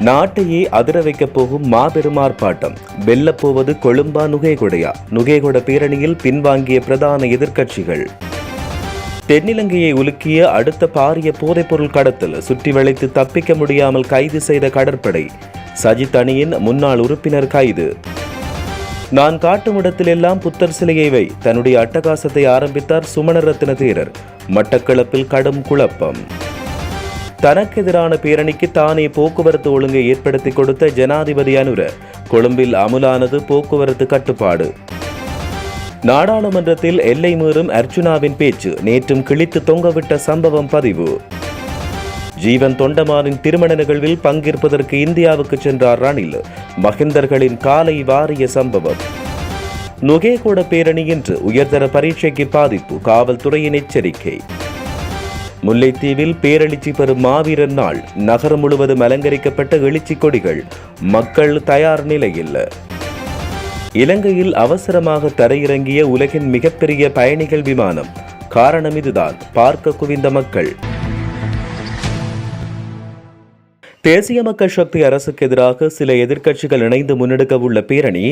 நாட்டையே அதிர வைக்கப் போகும் மாபெரும் ஆர்ப்பாட்டம் வெல்லப்போவது கொழும்பா நுகேகொடையா. நுகேகொட பேரணியில் பின்வாங்கிய பிரதான எதிர்க்கட்சிகள். தென்னிலங்கையை உலுக்கிய அடுத்த பாரிய போதைப்பொருள் கடத்தல் சுற்றி வளைத்து தப்பிக்க முடியாமல் கைது செய்த கடற்படை. சஜித் அணியின் முன்னாள் உறுப்பினர் கைது. நான் காட்டும் இடத்திலெல்லாம் புத்தர் சிலையை வை. தன்னுடைய அட்டகாசத்தை ஆரம்பித்தார் சுமணரத்ன தேரர். மட்டக்களப்பில் கடும் குழப்பம். தனக்கெதிரான பேரணிக்கு தானே போக்குவரத்து ஒழுங்கை ஏற்படுத்தி கொடுத்த ஜனாதிபதி அனுர கொழும்பில் அமுலானது போக்குவரத்து கட்டுப்பாடு. நாடாளுமன்றத்தில் எல்லை மீறும் அர்ச்சுனாவின் பேச்சு நேற்றும் கிழித்து தொங்கவிட்ட சம்பவம் பதிவு. ஜீவன் தொண்டமானின் திருமண நிகழ்வில் பங்கேற்பதற்கு இந்தியாவுக்கு சென்றார் ரணில் மகிந்தர்களின் காலை வாரிய சம்பவம். நுகேகூட பேரணி இன்று உயர்தர பரீட்சைக்கு பாதிப்பு காவல்துறையின் எச்சரிக்கை. முல்லைத்தீவில் பேரெழுச்சி பெறும் மாவீரர் நாள் நகரம் முழுவதும் அலங்கரிக்கப்பட்ட எழுச்சி கொடிகள். மக்கள் தயார் நிலையில். இலங்கையில் அவசரமாக தரையிறங்கிய உலகின் மிகப்பெரிய பயணிகள் விமானம். காரணம் இதுதான். பார்க்க குவிந்த மக்கள். தேசிய மக்கள் சக்தி அரசுக்கு எதிராக சில எதிர்க்கட்சிகள் இணைந்து முன்னெடுக்க உள்ள பேரணி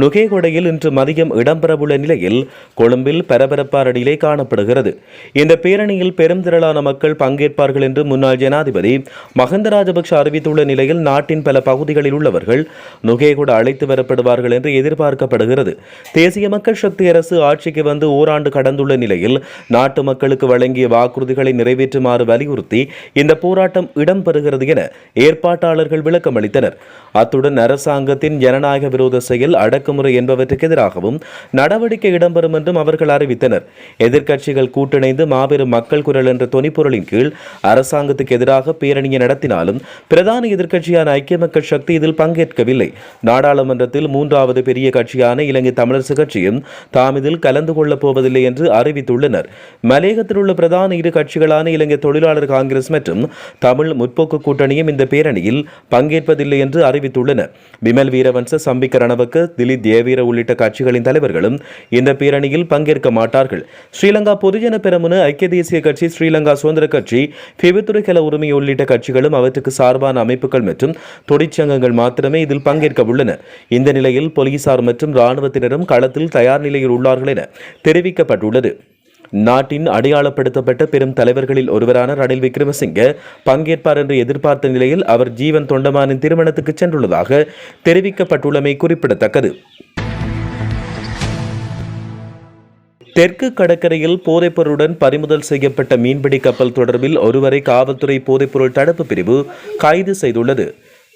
நுகேகொடையில் இன்று மதியம் இடம்பெறவுள்ள நிலையில் கொழும்பில் பரபரப்பான நிலை காணப்படுகிறது. இந்த பேரணியில் பெரும் திரளான மக்கள் பங்கேற்பார்கள் என்று முன்னாள் ஜனாதிபதி மஹந்த ராஜபக்ஷ அறிவித்துள்ள நிலையில் நாட்டின் பல பகுதிகளில் உள்ளவர்கள் நுகேகொட அழைத்து வரப்படுவார்கள் என்று எதிர்பார்க்கப்படுகிறது. தேசிய மக்கள் சக்தி அரசு ஆட்சிக்கு வந்து ஓராண்டு கடந்துள்ள நிலையில் நாட்டு மக்களுக்கு வழங்கிய வாக்குறுதிகளை நிறைவேற்றுமாறு வலியுறுத்தி இந்த போராட்டம் இடம்பெறுகிறது என ஏற்பாட்டாளர்கள் விளக்கம் அளித்தனர். அத்துடன் அரசாங்கத்தின் ஜனநாயக விரோத செயல் அடக்குமுறை என்பவற்றுக்கு எதிராகவும் நடவடிக்கை இடம்பெறும் என்றும் அவர்கள் அறிவித்தனர். எதிர்க்கட்சிகள் கூட்டிணைந்து மாபெரும் மக்கள் குரல் என்ற தொனிப்பொருளின் கீழ் அரசாங்கத்துக்கு எதிராக பேரணியை நடத்தினாலும் பிரதான எதிர்க்கட்சியான ஐக்கிய மக்கள் சக்தி இதில் பங்கேற்கவில்லை. நாடாளுமன்றத்தில் மூன்றாவது பெரிய கட்சியான இலங்கை தமிழரசு கட்சியும் தாம் இதில் கலந்து கொள்ளப் போவதில்லை என்று அறிவித்துள்ளனர். மலையகத்தில் உள்ள பிரதான இரு கட்சிகளான இலங்கை தொழிலாளர் காங்கிரஸ் மற்றும் தமிழ் முற்போக்கு கூட்டணியும் இந்த பேரணியில் பங்கேற்பதில்லை என்று அறிவித்துள்ளன விமல் வீரவன்ச சம்பிக்க திலீப் தேவீர உள்ளிட்ட கட்சிகளின் தலைவர்களும் இந்த பேரணியில் பங்கேற்க மாட்டார்கள். ஸ்ரீலங்கா பொதுஜன பெரமுன ஐக்கிய தேசிய கட்சி ஸ்ரீலங்கா சுதந்திர கட்சி பிவித்துறை கல உரிமை உள்ளிட்ட கட்சிகளும் அவற்றுக்கு சார்பான அமைப்புகள் மற்றும் தொழிற்சங்கங்கள் மாத்திரமே இதில் பங்கேற்க உள்ளன இந்த நிலையில் போலீசார் மற்றும் இராணுவத்தினரும் களத்தில் தயார் நிலையில் உள்ளார்கள் என தெரிவிக்கப்பட்டுள்ளது. நாட்டின் அடையாளப்படுத்தப்பட்ட பெரும் தலைவர்களில் ஒருவரான ரணில் விக்ரமசிங்க பங்கேற்பார் என்று எதிர்பார்த்த நிலையில் அவர் ஜீவன் தொண்டமானின் திருமணத்துக்கு சென்றுள்ளதாக தெரிவிக்கப்பட்டுள்ளமை குறிப்பிடத்தக்கது. தெற்கு கடற்கரையில் போதைப்பொருளுடன் பறிமுதல் செய்யப்பட்ட மீன்பிடி கப்பல் தொடர்பில் ஒருவரை காவல்துறை போதைப்பொருள் தடுப்பு பிரிவு கைது செய்துள்ளது.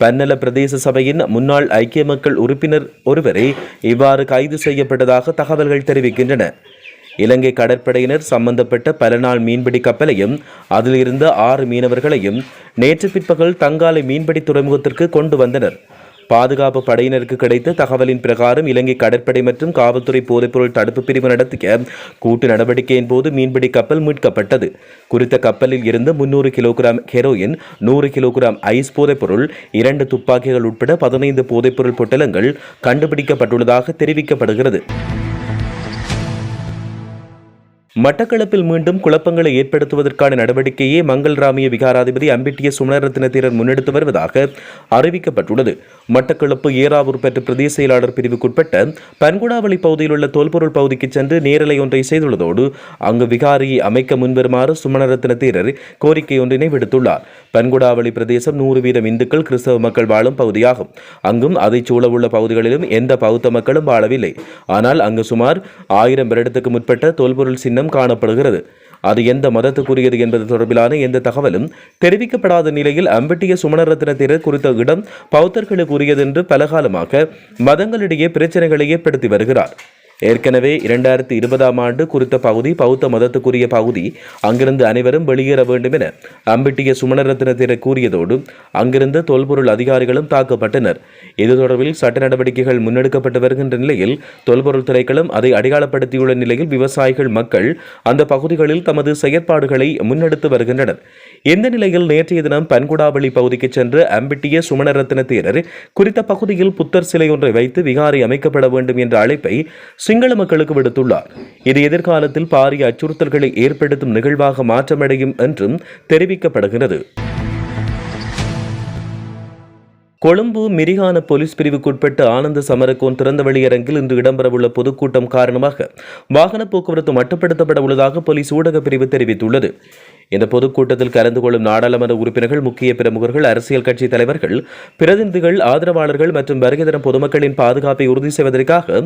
பன்னல பிரதேச சபையின் முன்னாள் ஐக்கிய மக்கள் உறுப்பினர் ஒருவரை இவ்வாறு கைது செய்யப்பட்டதாக தகவல்கள் தெரிவிக்கின்றன. இலங்கை கடற்படையினர் சம்பந்தப்பட்ட பல நாள் மீன்பிடி கப்பலையும் அதிலிருந்து ஆறு மீனவர்களையும் நேற்று பிற்பகல் தங்காலை மீன்பிடி துறைமுகத்திற்கு கொண்டு வந்தனர். பாதுகாப்பு படையினருக்கு கிடைத்த தகவலின் பிரகாரம் இலங்கை கடற்படை மற்றும் காவல்துறை போதைப்பொருள் தடுப்பு பிரிவு நடத்திய கூட்டு நடவடிக்கையின் போது மீன்பிடி கப்பல் மீட்கப்பட்டது. குறித்த கப்பலில் இருந்து முன்னூறு கிலோகிராம் ஹெரோயின் நூறு கிலோகிராம் ஐஸ் போதைப்பொருள் இரண்டு துப்பாக்கிகள் உட்பட பதினைந்து போதைப்பொருள் பொட்டலங்கள் கண்டுபிடிக்கப்பட்டுள்ளதாக தெரிவிக்கப்படுகிறது. மட்டக்களப்பில் மீண்டும் குழப்பங்களை ஏற்படுத்துவதற்கான நடவடிக்கையை மங்கள் ராமிய விகாராதிபதி அம்பிட்டிய சுமணரத்ன தீரர் முன்னெடுத்து வருவதாக அறிவிக்கப்பட்டுள்ளது. மட்டக்களப்பு ஏறாவூர் பெற்ற பிரதேச செயலாளர் பிரிவுக்குட்பட்ட பன்குடாவளி பகுதியில் உள்ள தொல்பொருள் பகுதிக்கு சென்று நேரலை ஒன்றை செய்துள்ளதோடு அங்கு விகாரியை அமைக்க முன்வருமாறு சுமணரத்ன தீரர் கோரிக்கை ஒன்றினை விடுத்துள்ளார். பன்குடாவளி பிரதேசம் நூறு வீதம் இந்துக்கள் கிறிஸ்தவ மக்கள் வாழும் பகுதியாகும். அங்கும் அதைச் சூழவுள்ள பகுதிகளிலும் எந்த பௌத்த மக்களும் வாழவில்லை. ஆனால் அங்கு சுமார் ஆயிரம் வருடத்துக்கு முற்பட்ட தொல்பொருள் சின்னம் இனம் காணப்படுகிறது. அது எந்த மதத்துக்குரியது என்பது தொடர்பிலான எந்த தகவலும் தெரிவிக்கப்படாத நிலையில் அம்பட்டிய சுமணரத்ன தேரர் குறித்த இடம் பௌத்தர்களுக்குரியது என்று பலகாலமாக மதங்களிடையே பிரச்சனைகளை ஏற்படுத்தி வருகிறார். ஏற்கனவே இரண்டாயிரத்தி இருபதாம் ஆண்டு குறித்த பகுதி பௌத்த மதத்துக்குரிய பகுதி. அங்கிருந்து அனைவரும் வெளியேற வேண்டும் என அம்பிட்டிய சுமணரத்னத்தினர் கூறியதோடு அங்கிருந்து தொல்பொருள் அதிகாரிகளும் தாக்கப்பட்டனர். இது தொடர்பில் சட்ட நடவடிக்கைகள் முன்னெடுக்கப்பட்டு வருகின்ற நிலையில் தொல்பொருள் துறைகளும் அதை அடையாளப்படுத்தியுள்ள நிலையில் விவசாயிகள் மக்கள் அந்த பகுதிகளில் தமது செயற்பாடுகளை முன்னெடுத்து வருகின்றனர். இந்த நிலையில் நேற்றைய தினம் பன்குடாவளி பகுதிக்கு சென்று அம்பிட்டிய சுமணரத்ன தேரர் குறித்த பகுதியில் புத்தர் சிலை ஒன்றை வைத்து விகாரை அமைக்கப்பட வேண்டும் என்ற அழைப்பை சிங்கள மக்களுக்கு விடுத்துள்ளார். இது எதிர்காலத்தில் பாரிய அச்சுறுத்தல்களை ஏற்படுத்தும் நிகழ்வாக மாற்றமடையும் என்றும் தெரிவிக்கப்படுகிறது. கொழும்பு மிரிகான போலீஸ் பிரிவுக்குட்பட்ட ஆனந்த சமரகோன் திறந்த வெளியரங்கில் இன்று இடம்பெறவுள்ள பொதுக்கூட்டம் காரணமாக வாகன போக்குவரத்து மட்டுப்படுத்தப்பட உள்ளதாக போலீஸ் ஊடக பிரிவு தெரிவித்துள்ளது. இந்த பொதுக்கூட்டத்தில் கலந்து கொள்ளும் நாடாளுமன்ற உறுப்பினர்கள் முக்கிய பிரமுகர்கள் அரசியல் கட்சி தலைவர்கள் பிரதிநிதிகள் ஆதரவாளர்கள் மற்றும் வருகை தரும் பொதுமக்களின் பாதுகாப்பை உறுதி செய்வதற்காக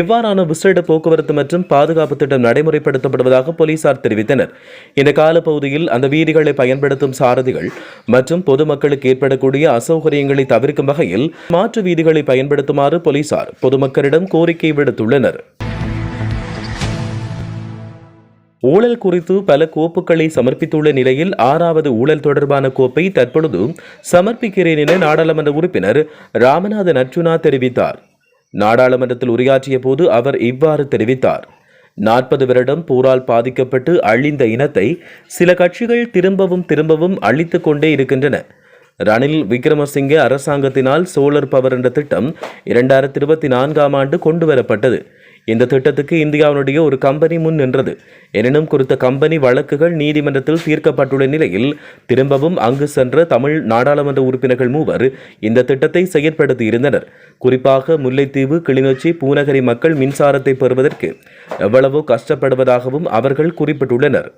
இவ்வாறான விசேட போக்குவரத்து மற்றும் பாதுகாப்பு திட்டம் நடைமுறைப்படுத்தப்படுவதாக போலீசார் தெரிவித்தனர். இந்த காலப்பகுதியில் அந்த வீதிகளை பயன்படுத்தும் சாரதிகள் மற்றும் பொதுமக்களுக்கு ஏற்படக்கூடிய அசௌகரியங்களை தவிர்க்கும் வகையில் மாற்று வீதிகளை பயன்படுத்துமாறு போலீசார் பொதுமக்களிடம் கோரிக்கை விடுத்துள்ளனர். ஊழல் குறித்து பல கோப்புகளை சமர்ப்பித்துள்ள நிலையில் ஆறாவது ஊழல் தொடர்பான கோப்பை தற்பொழுது சமர்ப்பிக்கிறேன் என நாடாளுமன்ற உறுப்பினர் ராமநாதன் அர்ஜுனா தெரிவித்தார். நாடாளுமன்றத்தில் உரையாற்றிய போது அவர் இவ்வாறு தெரிவித்தார். நாற்பது வருடம் போரால் பாதிக்கப்பட்டு அழிந்த இனத்தை சில கட்சிகள் திரும்பவும் திரும்பவும் அழித்து கொண்டே இருக்கின்றன. ரணில் விக்ரமசிங்கே அரசாங்கத்தினால் சோலர் பவர் என்ற திட்டம் இரண்டாயிரத்தி இருபத்தி நான்காம் ஆண்டு கொண்டு வரப்பட்டது இந்த திட்டத்துக்கு இந்தியாவினுடைய ஒரு கம்பெனி முன் நின்றது. எனினும் குறித்த கம்பெனி வழக்குகள் நீதிமன்றத்தில் தீர்க்கப்பட்டுள்ள நிலையில் திரும்பவும் அங்கு சென்ற தமிழ் நாடாளுமன்ற உறுப்பினர்கள் மூவர் இந்த திட்டத்தை செயற்படுத்தி இருந்தனர் குறிப்பாக முல்லைத்தீவு கிளிநொச்சி பூநகரி மக்கள் மின்சாரத்தை பெறுவதற்கு எவ்வளவோ கஷ்டப்படுவதாகவும் அவர்கள் குறிப்பிட்டுள்ளனர்.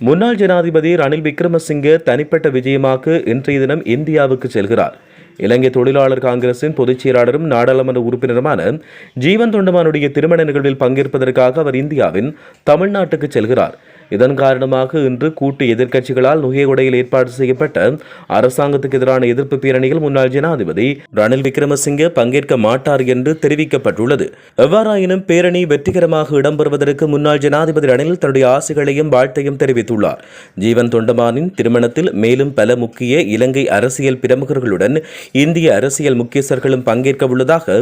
முன்னாள் ஜனாதிபதி ரணில் விக்ரமசிங்கே தனிப்பட்ட விஜயமாக இன்றைய தினம் இந்தியாவுக்கு செல்கிறார். இலங்கை தொழிலாளர் காங்கிரசின் பொதுச் செயலாளரும் நாடாளுமன்ற உறுப்பினருமான ஜீவன் தொண்டமானுடைய திருமண நிகழ்வில் பங்கேற்பதற்காக அவர் இந்தியாவின் தமிழ்நாட்டுக்கு செல்கிறார். இதன் காரணமாக இன்று கூட்டு எதிர்க்கட்சிகளால் நுகையகுடையில் ஏற்பாடு செய்யப்பட்ட அரசாங்கத்துக்கு எதிரான எதிர்ப்பு பேரணியில் முன்னாள் ஜனாதிபதி ரணில் விக்ரமசிங்கே பங்கேற்க மாட்டார் என்று தெரிவிக்கப்பட்டுள்ளது. எவ்வாறாயினும் பேரணி வெற்றிகரமாக இடம்பெறுவதற்கு முன்னாள் ஜனாதிபதி ரணில் தன்னுடைய ஆசைகளையும் வாழ்த்தையும் தெரிவித்துள்ளார். ஜீவன் தொண்டமானின் திருமணத்தில் மேலும் பல முக்கிய இலங்கை அரசியல் பிரமுகர்களுடன் இந்திய அரசியல் முக்கியஸ்தர்களும் பங்கேற்க உள்ளதாக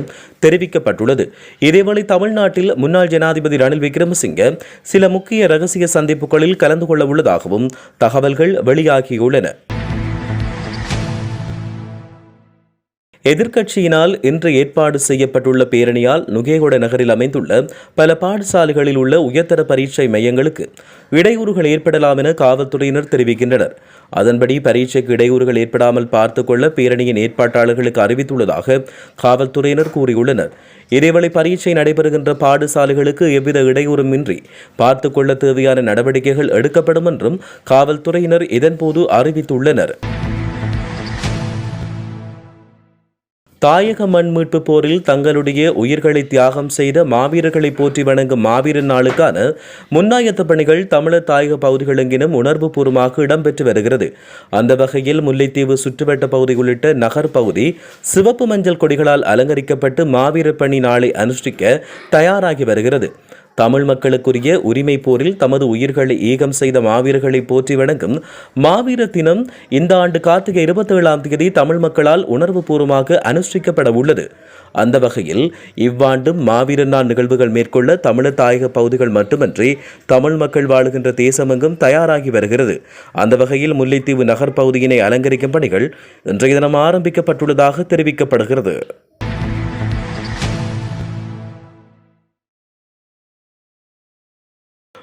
தெரிவிக்கப்பட்டுள்ளது. இதேவேளை தமிழ்நாட்டில் முன்னாள் ஜனாதிபதி ரணில் விக்ரமசிங்கே சில முக்கிய ரகசிய சந்தி சந்திப்புகளில் கலந்து கொள்ள உள்ளதாகவும் தகவல்கள் வெளியாகியுள்ளன. எதிர்க்கட்சியினால் இன்று ஏற்பாடு செய்யப்பட்டுள்ள பேரணியால் நுகேகொட நகரில் அமைந்துள்ள பல பாடசாலைகளில் உள்ள உயர்தர பரீட்சை மையங்களுக்கு இடையூறுகள் ஏற்படலாம் என காவல்துறையினர் தெரிவிக்கின்றனர். அதன்படி பரீட்சைக்கு இடையூறுகள் ஏற்படாமல் பார்த்துக்கொள்ள பேரணியின் ஏற்பாட்டாளர்களுக்கு அறிவித்துள்ளதாக காவல்துறையினர் கூறியுள்ளனர். இதேவேளை பரீட்சை நடைபெறுகின்ற பாடசாலைகளுக்கு எவ்வித இடையூறுமின்றி பார்த்துக்கொள்ள தேவையான நடவடிக்கைகள் எடுக்கப்படும் என்றும் காவல்துறையினர் இதன்போது அறிவித்துள்ளனர். தாயக மண் மீட்பு போரில் தங்களுடைய உயிர்களை தியாகம் செய்த மாவீரர்களை போற்றி வணங்கும் மாவீரன் நாளுக்கான முன்னாயத்த பணிகள் தமிழர் தாயக பகுதிகளெங்கினும் உணர்வுபூர்வமாக இடம்பெற்று வருகிறது. அந்த வகையில் முல்லைத்தீவு சுற்றுவட்ட பகுதி உள்ளிட்ட நகர் பகுதி சிவப்பு மஞ்சள் கொடிகளால் அலங்கரிக்கப்பட்டு மாவீரர் பணி நாளை அனுஷ்டிக்க தயாராகி வருகிறது. தமிழ் மக்களுக்குரிய உரிமை போரில் தமது உயிர்களை ஈகம் செய்த மாவீரர்களை போற்றி வணங்கும் மாவீர தினம் இந்த ஆண்டு கார்த்திகை இருபத்தேழாம் தேதி தமிழ் மக்களால் உணர்வுபூர்வமாக அனுஷ்டிக்கப்பட உள்ளது. அந்த வகையில் இவ்வாண்டும் மாவீர நாள் நிகழ்வுகள் மேற்கொள்ள தமிழர் தாயக பகுதிகள் மட்டுமன்றி தமிழ் மக்கள் வாழுகின்ற தேசமெங்கும் தயாராகி வருகிறது. அந்த வகையில் முல்லைத்தீவு நகர் பகுதியினை அலங்கரிக்கும் பணிகள் இன்றைய தினம் ஆரம்பிக்கப்பட்டுள்ளதாக தெரிவிக்கப்படுகிறது.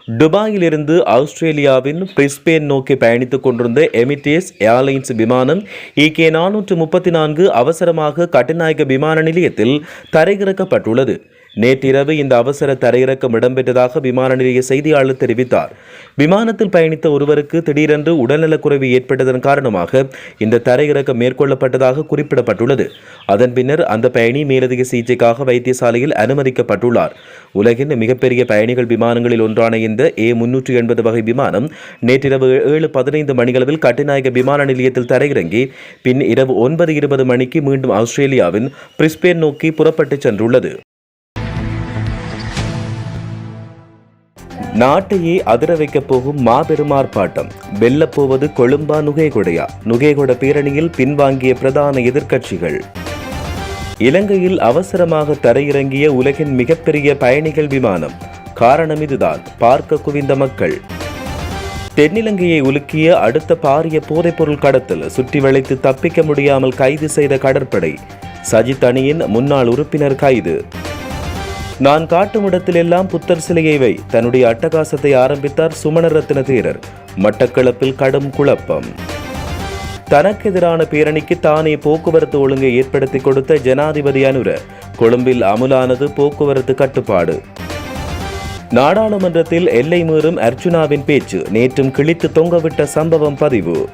துபாயிலிருந்து ஆஸ்திரேலியாவின் பிரிஸ்பேன் நோக்கி பயணித்துக் கொண்டிருந்த எமிட்டேஸ் ஏர்லைன்ஸ் விமானம் இகே நானூற்று முப்பத்தி நான்கு அவசரமாக கட்டுநாயக்க விமான நிலையத்தில் தரையிறக்கப்பட்டுள்ளது. நேற்றிரவு இந்த அவசர தரையிறக்கம் இடம்பெற்றதாக விமான நிலைய செய்தியாளர் தெரிவித்தார். விமானத்தில் பயணித்த ஒருவருக்கு திடீரென்று உடல்நலக்குறைவு ஏற்பட்டதன் காரணமாக இந்த தரையிறக்கம் மேற்கொள்ளப்பட்டதாக குறிப்பிடப்பட்டுள்ளது. அதன் பின்னர் அந்த பயணி மேலதிக சிகிச்சைக்காக வைத்தியசாலையில் அனுமதிக்கப்பட்டுள்ளார். உலகின் மிகப்பெரிய பயணிகள் விமானங்களில் ஒன்றான இந்த ஏ முன்னூற்றி எண்பது வகை விமானம் நேற்றிரவு ஏழு பதினைந்து மணிகளவில் கட்டுநாயக விமான நிலையத்தில் தரையிறங்கி பின் இரவு ஒன்பது இருபது மணிக்கு மீண்டும் ஆஸ்திரேலியாவின் பிரிஸ்பேன் நோக்கி புறப்பட்டுச் சென்றுள்ளது. நாட்டையே அதிர வைக்கப் போகும் மாபெரும் ஆர்ப்பாட்டம் வெல்லப்போவது கொழும்பா நுகேகொடையா. நுகேகொட பேரணியில் பின்வாங்கிய பிரதான எதிர்க்கட்சிகள். இலங்கையில் அவசரமாக தரையிறங்கிய உலகின் மிகப்பெரிய பயணிகள் விமானம். காரணம் இதுதான். பார்க்க குவிந்த மக்கள். தென்னிலங்கையை உலுக்கிய அடுத்த பாரிய போதைப்பொருள் கடத்தல் சுற்றி வளைத்து தப்பிக்க முடியாமல் கைது செய்த கடற்படை. சஜித் அணியின் முன்னாள் உறுப்பினர் கைது. நான் காட்டும் இடத்திலெல்லாம் புத்தர் சிலையை வை. தன்னுடைய அட்டகாசத்தை ஆரம்பித்தார் சுமணரத்ன தேரர். மட்டக்களப்பில் கடும் குழப்பம். தனக்கெதிரான பேரணிக்கு தானே போக்குவரத்து ஒழுங்கை ஏற்படுத்தி கொடுத்த ஜனாதிபதி அனுர கொழும்பில் அமுலானது போக்குவரத்து கட்டுப்பாடு. நாடாளுமன்றத்தில் எல்லை மீறும் அர்ச்சுனாவின் பேச்சு நேற்றும் கிழித்து தொங்கவிட்ட சம்பவம் பதிவு.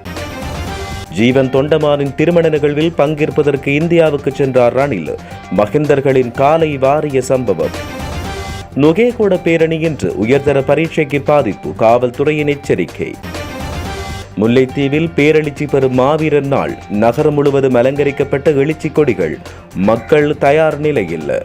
ஜீவன் தொண்டமானின் திருமண நிகழ்வில் பங்கேற்பதற்கு இந்தியாவுக்கு சென்றார் ரணில். மகிந்தர்களின் காலை வாரிய சம்பவம். நுகேகூட பேரணி இன்று உயர்தர பரீட்சைக்கு பாதிப்பு காவல்துறையின் எச்சரிக்கை. முல்லைத்தீவில் பேரெழுச்சி பெறும் மாவீரர் நாள் நகரம் முழுவதும் அலங்கரிக்கப்பட்ட எழுச்சி கொடிகள் மக்கள் தயார் நிலையில்.